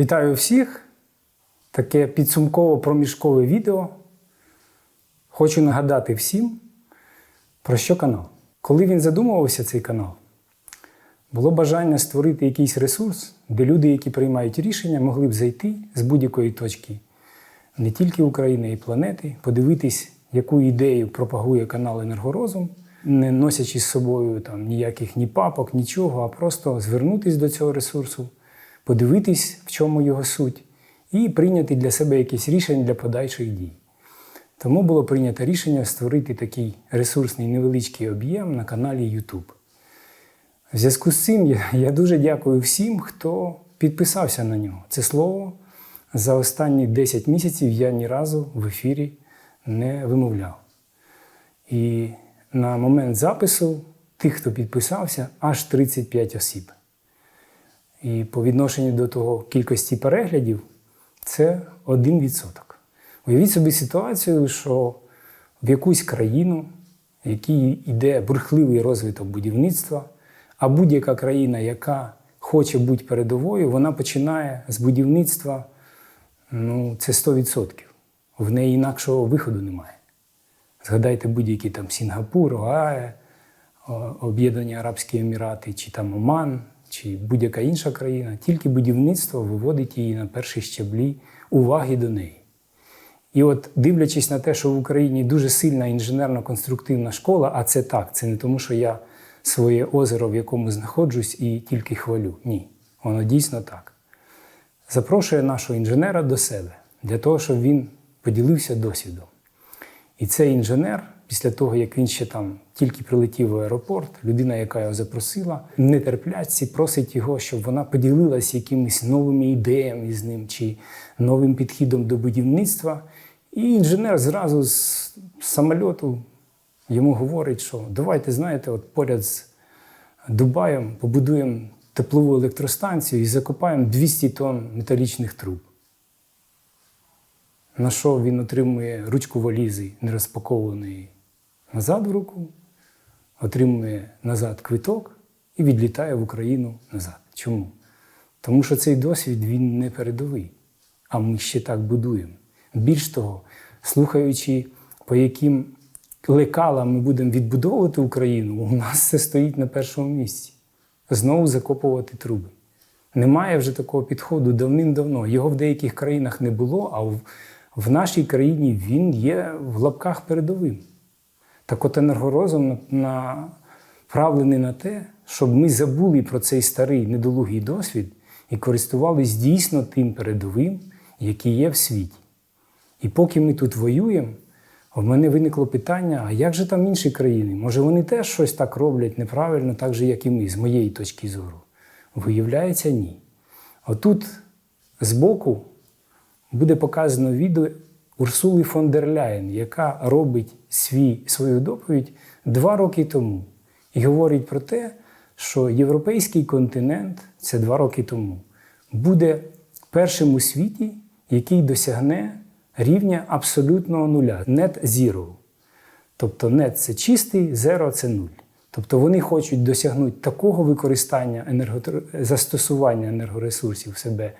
Вітаю всіх! Таке підсумково проміжкове відео. Хочу нагадати всім, про що канал. Коли він задумувався, цей канал, було бажання створити якийсь ресурс, де люди, які приймають рішення, могли б зайти з будь-якої точки не тільки України, а й планети, подивитись, яку ідею пропагує канал Енергорозум, не носячи з собою там ніяких ні папок, нічого, а просто звернутись до цього ресурсу, подивитись, в чому його суть, і прийняти для себе якесь рішення для подальших дій. Тому було прийнято рішення створити такий ресурсний невеличкий об'єм на каналі YouTube. В зв'язку з цим я, я дуже дякую всім, хто підписався на нього. Це слово за останні 10 місяців я ні разу в ефірі не вимовляв. І на момент запису тих, хто підписався, аж 35 осіб. І по відношенню до того кількості переглядів це 1%. Уявіть собі ситуацію, що в якусь країну, в якій йде бурхливий розвиток будівництва, а будь-яка країна, яка хоче бути передовою, вона починає з будівництва ну, це 100%. В неї інакшого виходу немає. Згадайте будь-які там Сінгапур, ОАЕ, Об'єднані Арабські Емірати, чи там Оман, чи будь-яка інша країна, тільки будівництво виводить її на перші щаблі уваги до неї. І от дивлячись на те, що в Україні дуже сильна інженерно-конструктивна школа, а це так, це не тому, що я своє озеро, в якому знаходжусь, і тільки хвалю. Ні, воно дійсно так. Запрошує нашого інженера до себе для того, щоб він поділився досвідом. І цей інженер, після того, як він ще там тільки прилетів в аеропорт, людина, яка його запросила, в нетерплячці просить його, щоб вона поділилася якимись новими ідеями з ним чи новим підходом до будівництва. І інженер зразу з самольоту йому говорить, що давайте, знаєте, от поряд з Дубаєм побудуємо теплову електростанцію і закопаємо 200 тонн металічних труб. На що він отримує ручку валізи нерозпакованої назад в руку, отримує назад квиток і відлітає в Україну назад. Чому? Тому що цей досвід він не передовий, а ми ще так будуємо. Більш того, слухаючи, по яким лекалам ми будемо відбудовувати Україну, у нас це стоїть на першому місці. Знову закопувати труби. Немає вже такого підходу давним-давно. Його в деяких країнах не було, а в, нашій країні він є в лапках передовим. Так от енергорозум направлений на те, щоб ми забули про цей старий недолугий досвід і користувались дійсно тим передовим, який є в світі. І поки ми тут воюємо, в мене виникло питання: а як же там інші країни? Може, вони теж щось так роблять неправильно, так же, як і ми, з моєї точки зору? Виявляється, ні. Отут збоку буде показано відео Урсули фон дер Ляєн, яка робить свій, свою доповідь два роки тому і говорить про те, що європейський континент це два роки тому буде першим у світі, який досягне рівня абсолютного нуля net zero. Тобто net – це чистий, zero – це нуль. Тобто вони хочуть досягнути такого використання енерго... застосування енергоресурсів в себе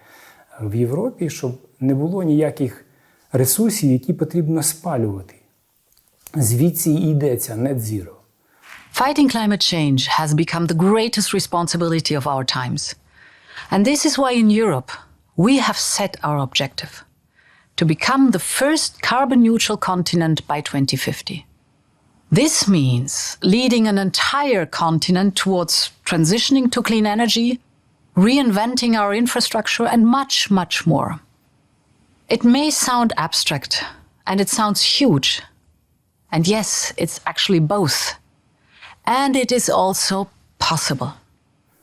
в Європі, щоб не було ніяких ресурсів, які потрібно спалювати. Звідси і йдеться net zero. Fighting climate change has become the greatest responsibility of our times. And this is why in Europe we have set our objective to become the first carbon neutral continent by 2050. This means leading an entire continent towards transitioning to clean energy, reinventing our infrastructure, and much, much more. It may sound abstract and it sounds huge. And yes, it's actually both. And it is also possible.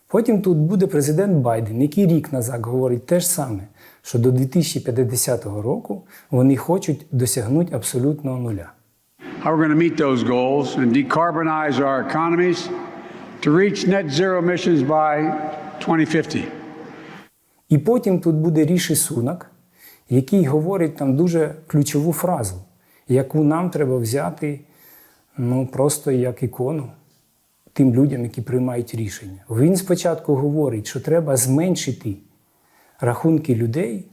Потім тут буде президент Байден, який рік назад говорить те ж саме, що до 2050 року вони хочуть досягнути абсолютного нуля. how we're going to meet those goals and decarbonize our economies to reach net zero emissions by 2050. І потім тут буде Ріші Сунак, який говорить там дуже ключову фразу, яку нам треба взяти ну, просто як ікону тим людям, які приймають рішення. Він спочатку говорить, що треба зменшити рахунки людей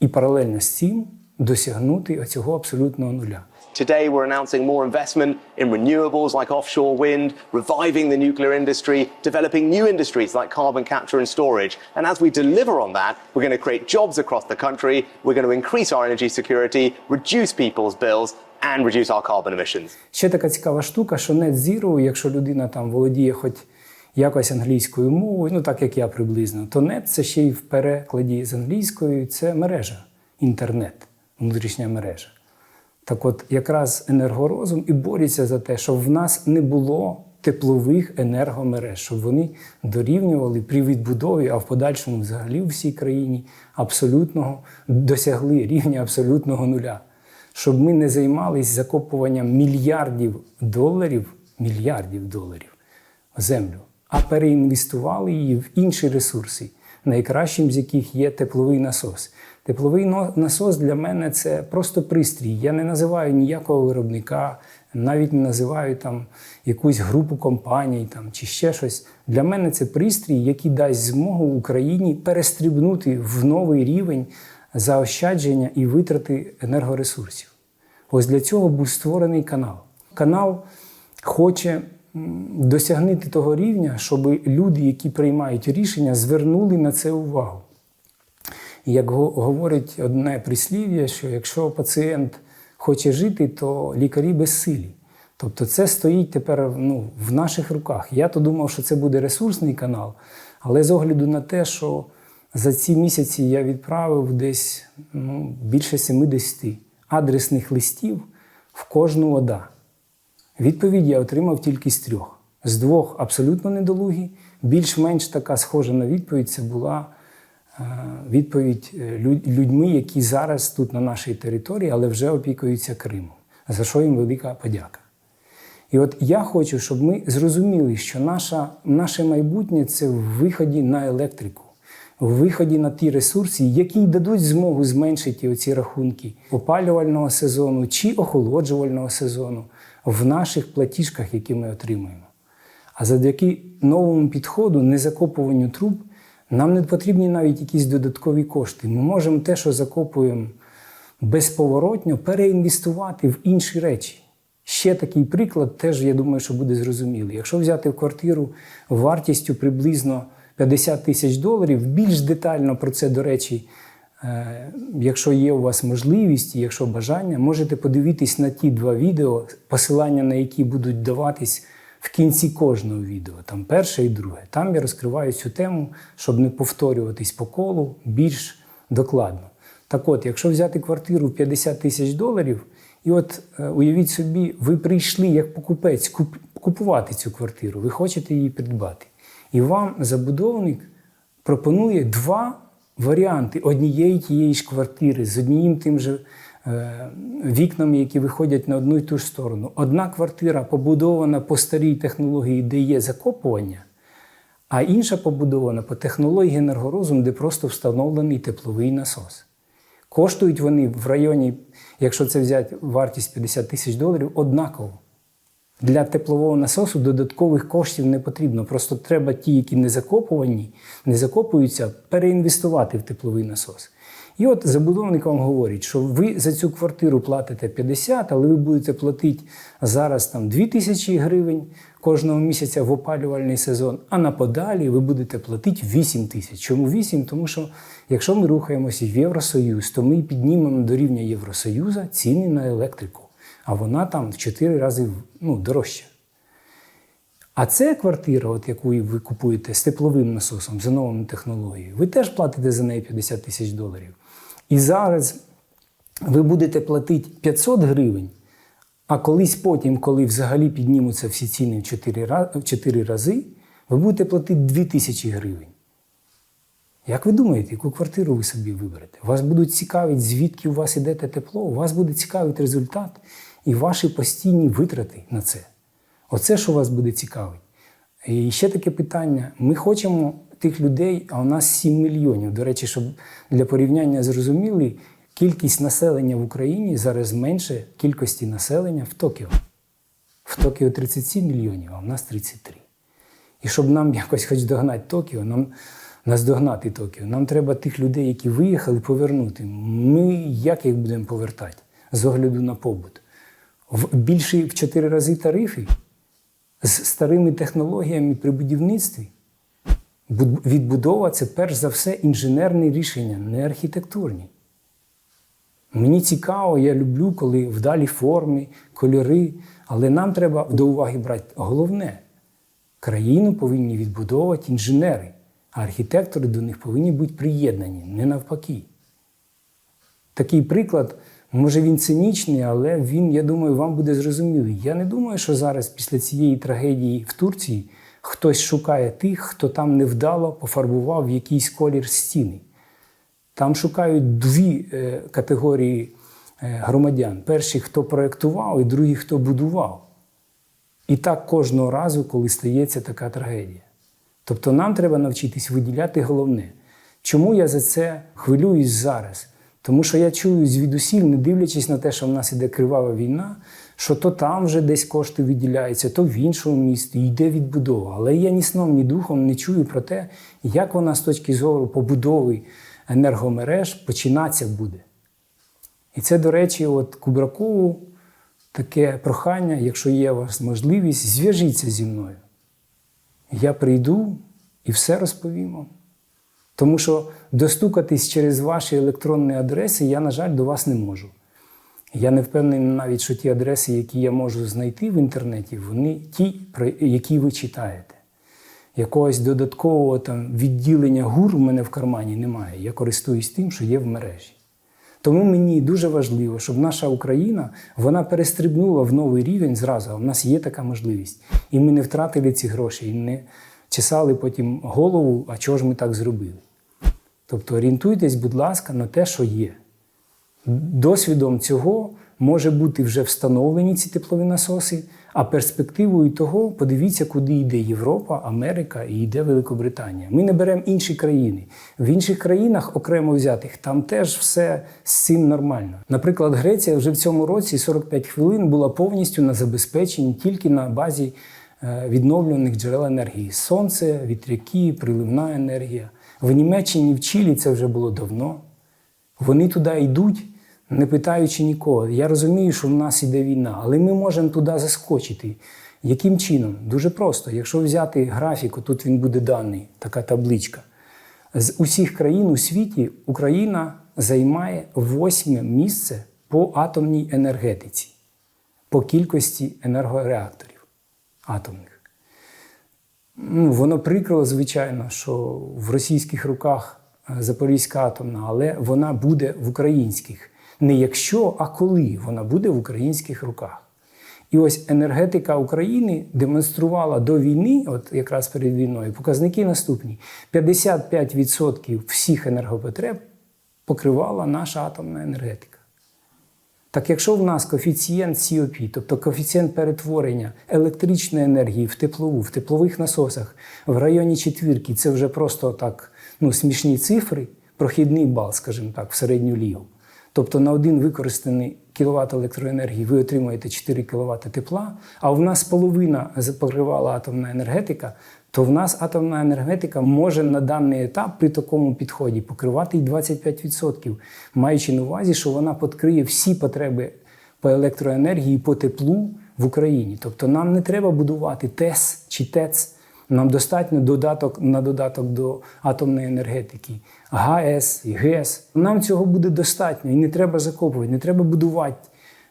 і паралельно з цим досягнути оцього абсолютного нуля. Today, we're announcing more investment in renewables like offshore wind, reviving the nuclear industry, developing new industries like carbon capture and storage. And as we deliver on that, we're going to create jobs across the country, we're going to increase our energy security, reduce people's bills, and reduce our carbon emissions. Ще така цікава штука, що Net Zero, якщо людина там володіє хоч якось англійською мовою, ну так як я приблизно, то net це ще й в перекладі з англійської це мережа, інтернет, внутрішня мережа. Так от, якраз енергорозум і бореться за те, щоб в нас не було теплових енергомереж, щоб вони дорівнювали при відбудові, а в подальшому взагалі у всій країні абсолютного досягли рівня абсолютного нуля. Щоб ми не займалися закопуванням мільярдів доларів, мільярдів доларів в землю, а переінвестували її в інші ресурси, найкращим з яких є тепловий насос. Тепловий насос для мене це просто пристрій. Я не називаю ніякого виробника, навіть не називаю там якусь групу компаній там, чи ще щось. Для мене це пристрій, який дасть змогу Україні перестрибнути в новий рівень заощадження і витрати енергоресурсів. Ось для цього був створений канал. Канал хоче досягнути того рівня, щоб люди, які приймають рішення, звернули на це увагу. Як говорить одне прислів'я, що якщо пацієнт хоче жити, то лікарі безсилі. Тобто це стоїть тепер ну, в наших руках. Я то думав, що це буде ресурсний канал, але з огляду на те, що за ці місяці я відправив десь ну, більше 70 адресних листів в кожну ОДА. Відповідь я отримав тільки з трьох. З двох абсолютно недолугі. Більш-менш така схожа на відповідь це була відповідь е, людьми, які зараз тут на нашій території, але вже опікуються Кримом. За що їм велика подяка. І от я хочу, щоб ми зрозуміли, що наша, наше майбутнє це в виході на електрику, в виході на ті ресурси, які дадуть змогу зменшити оці рахунки опалювального сезону чи охолоджувального сезону в наших платіжках, які ми отримуємо. А завдяки новому підходу, незакопуванню труб, нам не потрібні навіть якісь додаткові кошти. Ми можемо те, що закопуємо безповоротньо, переінвестувати в інші речі. Ще такий приклад, теж я думаю, що буде зрозумілий. Якщо взяти квартиру вартістю приблизно 50 тисяч доларів, більш детально про це, до речі, е, якщо є у вас можливість якщо бажання, можете подивитись на ті два відео, посилання на які будуть даватись в кінці кожного відео, там перше і друге. Там я розкриваю цю тему, щоб не повторюватись по колу більш докладно. Так от, якщо взяти квартиру в 50 тисяч доларів, і от е, уявіть собі, ви прийшли як покупець куп- купувати цю квартиру, ви хочете її придбати. І вам забудовник пропонує два варіанти однієї тієї ж квартири з однією тим же вікнами, які виходять на одну і ту ж сторону. Одна квартира побудована по старій технології, де є закопування, а інша побудована по технології енергорозум, де просто встановлений тепловий насос. Коштують вони в районі, якщо це взяти вартість 50 тисяч доларів, однаково. Для теплового насосу додаткових коштів не потрібно. Просто треба ті, які не закопувані, не закопуються, переінвестувати в тепловий насос. І от забудовник вам говорить, що ви за цю квартиру платите 50, але ви будете платити зараз там 2 тисячі гривень кожного місяця в опалювальний сезон, а на подалі ви будете платити 8 тисяч. Чому 8? Тому що якщо ми рухаємося в Євросоюз, то ми піднімемо до рівня Євросоюзу ціни на електрику, а вона там в 4 рази ну, дорожча. А це квартира, от яку ви купуєте з тепловим насосом, за новими технологією, ви теж платите за неї 50 тисяч доларів. І зараз ви будете платити 500 гривень, а колись потім, коли взагалі піднімуться всі ціни в 4, в 4 рази, ви будете платити 2000 гривень. Як ви думаєте, яку квартиру ви собі виберете? Вас будуть цікавити, звідки у вас іде те тепло, у вас буде цікавити результат і ваші постійні витрати на це. Оце, що вас буде цікавить. І ще таке питання: ми хочемо тих людей, а у нас 7 мільйонів. До речі, щоб для порівняння зрозуміли, кількість населення в Україні зараз менше кількості населення в Токіо. В Токіо 37 мільйонів, а в нас 33. І щоб нам якось хоч догнати Токіо, нам наздогнати Токіо. Нам треба тих людей, які виїхали, повернути. Ми як їх будемо повертати з огляду на побут? В більші в чотири рази тарифи з старими технологіями при будівництві. Буд- Відбудова це перш за все інженерні рішення, не архітектурні. Мені цікаво, я люблю, коли вдалі форми, кольори, але нам треба до уваги брати головне. Країну повинні відбудовувати інженери, а архітектори до них повинні бути приєднані, не навпаки. Такий приклад, може він цинічний, але він, я думаю, вам буде зрозумілий. Я не думаю, що зараз, після цієї трагедії в Турції, хтось шукає тих, хто там невдало пофарбував якийсь колір стіни. Там шукають дві е, категорії е, громадян: перші, хто проєктував, і другі, хто будував. І так кожного разу, коли стається така трагедія. Тобто нам треба навчитись виділяти головне. Чому я за це хвилююсь зараз? Тому що я чую звідусіль, не дивлячись на те, що в нас іде кривава війна, що то там вже десь кошти виділяються, то в іншому місті йде відбудова. Але я ні сном, ні духом не чую про те, як вона з точки зору побудови енергомереж починатися буде. І це, до речі, от Кубракову таке прохання, якщо є у вас можливість, зв'яжіться зі мною. Я прийду і все розповім. Тому що достукатись через ваші електронні адреси я, на жаль, до вас не можу. Я не впевнений навіть, що ті адреси, які я можу знайти в інтернеті, вони ті, про які ви читаєте. Якогось додаткового там відділення гур у мене в кармані немає. Я користуюсь тим, що є в мережі. Тому мені дуже важливо, щоб наша Україна вона перестрибнула в новий рівень зразу. В нас є така можливість. І ми не втратили ці гроші, і не чесали потім голову, а чого ж ми так зробили. Тобто орієнтуйтесь, будь ласка, на те, що є. Досвідом цього може бути вже встановлені ці теплові насоси, а перспективою того подивіться, куди йде Європа, Америка і йде Великобританія. Ми не беремо інші країни. В інших країнах, окремо взятих, там теж все з цим нормально. Наприклад, Греція вже в цьому році 45 хвилин була повністю на забезпеченні тільки на базі е, відновлюваних джерел енергії: сонце, вітряки, приливна енергія. В Німеччині, в Чилі це вже було давно. Вони туди йдуть, не питаючи нікого. Я розумію, що в нас іде війна, але ми можемо туди заскочити. Яким чином? Дуже просто. Якщо взяти графік, тут він буде даний, така табличка. З усіх країн у світі Україна займає восьме місце по атомній енергетиці, по кількості енергореакторів атомних. Ну, воно прикро, звичайно, що в російських руках е, Запорізька атомна, але вона буде в українських. Не якщо, а коли вона буде в українських руках. І ось енергетика України демонструвала до війни, от якраз перед війною, показники наступні: 55% всіх енергопотреб покривала наша атомна енергетика. Так якщо в нас коефіцієнт COP, тобто коефіцієнт перетворення електричної енергії в теплову, в теплових насосах в районі четвірки, це вже просто так ну, смішні цифри, прохідний бал, скажімо так, в середню лігу. Тобто на один використаний кіловат електроенергії ви отримуєте 4 кВт тепла, а в нас половина покривала атомна енергетика, то в нас атомна енергетика може на даний етап при такому підході покривати й 25%, маючи на увазі, що вона покриє всі потреби по електроенергії, по теплу в Україні. Тобто нам не треба будувати ТЕС чи ТЕЦ. Нам достатньо додаток на додаток до атомної енергетики, ГАЕС ГЕС. Нам цього буде достатньо і не треба закопувати, не треба будувати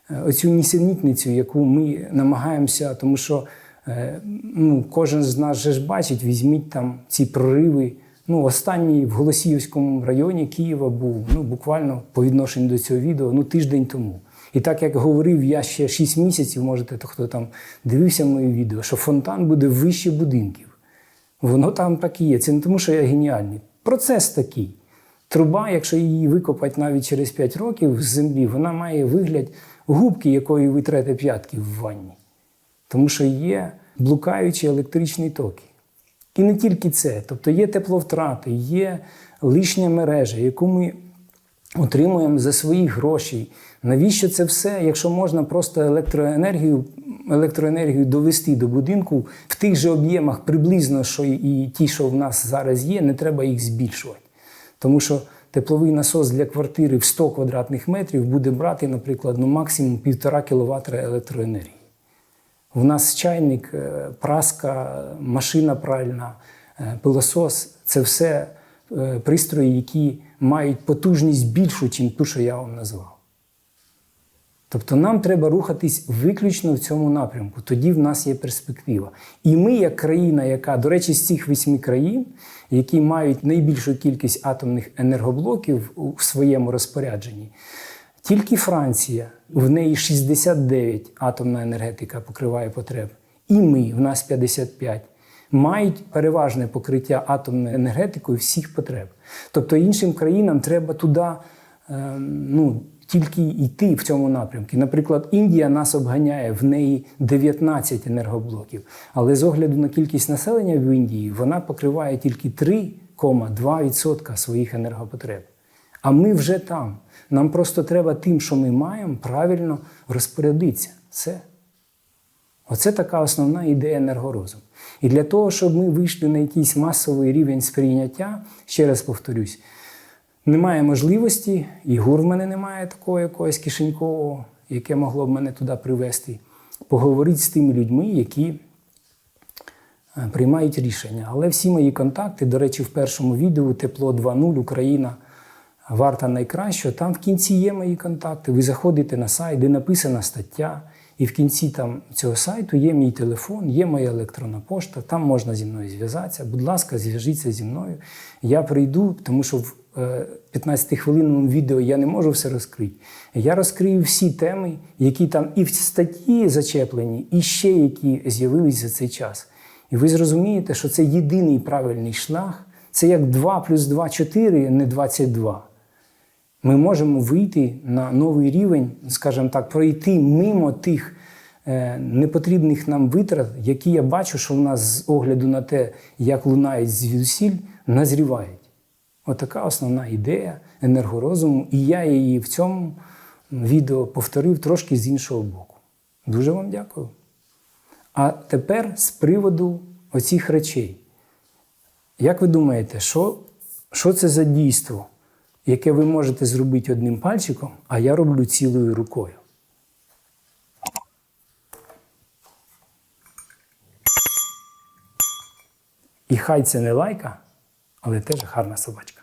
е, оцю нісенітницю, яку ми намагаємося, тому що е, ну, кожен з нас же ж бачить, візьміть там ці прориви. Ну, останній в Голосіївському районі Києва був ну, буквально по відношенню до цього відео ну, тиждень тому. І так як говорив я ще 6 місяців, можете, то хто там дивився моє відео, що фонтан буде вище будинків. Воно там так і є. Це не тому, що я геніальний. Процес такий. Труба, якщо її викопати навіть через 5 років з землі, вона має вигляд губки, якою ви трете п'ятки в ванні. Тому що є блукаючі електричні токи. І не тільки це, тобто є тепловтрати, є лишня мережа, яку ми отримуємо за свої гроші. Навіщо це все, якщо можна просто електроенергію, електроенергію довести до будинку в тих же об'ємах приблизно, що і ті, що в нас зараз є, не треба їх збільшувати. Тому що тепловий насос для квартири в 100 квадратних метрів буде брати, наприклад, ну, максимум 1,5 кВт електроенергії. У нас чайник, е, праска, машина пральна, е, пилосос це все е, пристрої, які мають потужність більшу, ніж ту, що я вам назвав. Тобто нам треба рухатись виключно в цьому напрямку. Тоді в нас є перспектива. І ми, як країна, яка, до речі, з цих восьми країн, які мають найбільшу кількість атомних енергоблоків у своєму розпорядженні, тільки Франція, в неї 69 атомна енергетика покриває потреб. І ми, в нас 55, мають переважне покриття атомною енергетикою всіх потреб. Тобто іншим країнам треба туди е, ну, тільки йти в цьому напрямку. Наприклад, Індія нас обганяє, в неї 19 енергоблоків. Але з огляду на кількість населення в Індії вона покриває тільки 3,2% своїх енергопотреб. А ми вже там. Нам просто треба тим, що ми маємо, правильно розпорядитися. Все. Оце така основна ідея енергорозуму. І для того, щоб ми вийшли на якийсь масовий рівень сприйняття, ще раз повторюсь, немає можливості, і гур в мене немає такого якогось кишенькового, яке могло б мене туди привести, поговорити з тими людьми, які е, приймають рішення. Але всі мої контакти, до речі, в першому відео Тепло 2.0 Україна варта найкращого. Там в кінці є мої контакти. Ви заходите на сайт, де написана стаття, і в кінці там цього сайту є мій телефон, є моя електронна пошта, там можна зі мною зв'язатися. Будь ласка, зв'яжіться зі мною. Я прийду, тому що в 15-хвилинному відео я не можу все розкрити. Я розкрию всі теми, які там і в статті зачеплені, і ще які з'явились за цей час. І ви зрозумієте, що це єдиний правильний шлях. Це як 2 плюс 2 – 4, не 22 ми можемо вийти на новий рівень, скажімо так, пройти мимо тих е, непотрібних нам витрат, які я бачу, що в нас з огляду на те, як лунають звідусіль, назрівають. Отака основна ідея енергорозуму, і я її в цьому відео повторив трошки з іншого боку. Дуже вам дякую. А тепер з приводу оцих речей. Як ви думаєте, що, що це за дійство? Яке ви можете зробити одним пальчиком, а я роблю цілою рукою. І хай це не лайка, але теж гарна собачка.